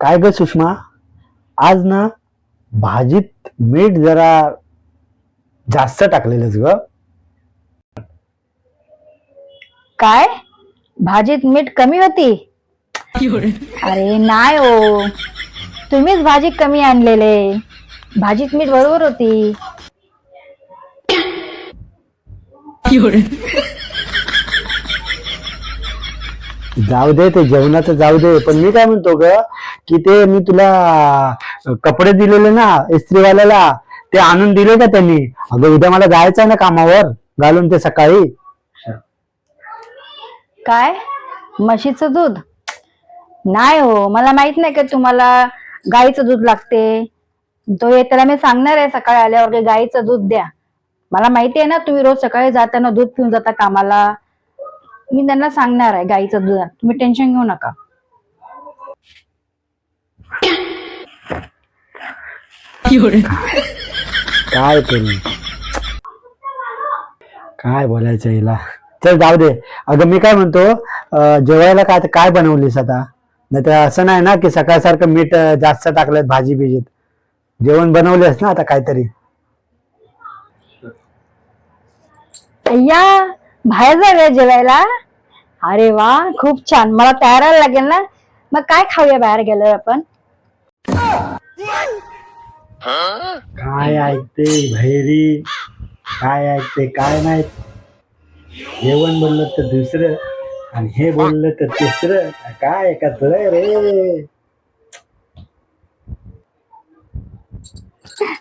काय ग सुषमा? आज ना भाजीत मीठ जरा जास्त टाकलेलंच ग. काय? भाजीत मीठ कमी होती? अरे नाही ओ तुम्हीच भाजी कमी आणलेले. भाजीत मीठ बरोबर होती. जाऊ दे ते जेवणाचं जाऊ दे. पण मी काय म्हणतो ग की ते मी तुला कपडे दिलेले ना इस्त्रीवाल्याला ते आणून दिले का त्यांनी? अगं उद्या मला जायचं आहे ना कामावर घालून ते सकाळी. काय? म्हशीचं दूध? नाही हो मला माहीत नाही का तुम्हाला गाईचं दूध लागते. तो हे त्याला मी सांगणार आहे सकाळी आल्यावर की गाईचं दूध द्या. मला माहिती आहे ना तुम्ही रोज सकाळी जाताना दूध पिऊन जाता कामाला. मी त्यांना सांगणार आहे गाईचं दूध. तुम्ही टेन्शन घेऊ नका. काय करू काय बोलायचं हिला? चल जाऊ दे. अगं मी काय म्हणतो अं, जेवायला काय काय बनवलीस आता? नाही तर असं नाही ना की सकाळ सारखं मीठ अं, जास्त टाकलं भाजी बिजीत. जेवण बनवलेस ना आता काहीतरी. अय्या बाहेर जाऊया जेवायला. अरे वा खूप छान. मला तयार लागेल ना? मग काय खाऊया बाहेर गेलो आपण? काय ऐकते भैरी? काय ऐकते काय नाही जेवण बोललं तर दुसरं आणि हे बोललं तर तिसरं. काय कसलं रे?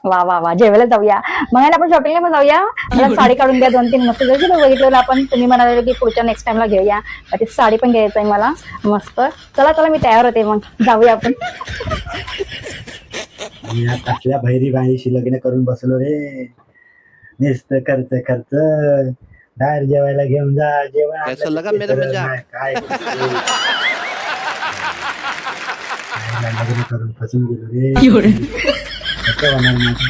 वा वा वा. जेवायला जाऊया. मग आपण शॉपिंगला पण जाऊया. मला साडी काढून द्या दोन तीन मस्त जशी बघितलेलं आपण तुम्ही म्हणाले की पुढच्या नेक्स्ट टाइमला घेऊया. ती साडी पण घ्यायचं आहे मला. मस्त. चला चला मी तयार होते मग. जाऊया आपण. आणि या कसल्या भैरी बाईशी लग्न करून बसलो रे. नुसत खर्च खर्च. बाहेर जेवायला घेऊन जा जेवण कैसा लगा मेरा मजाक? काय लग्न करून फसून गेलो रे. Estaban armados.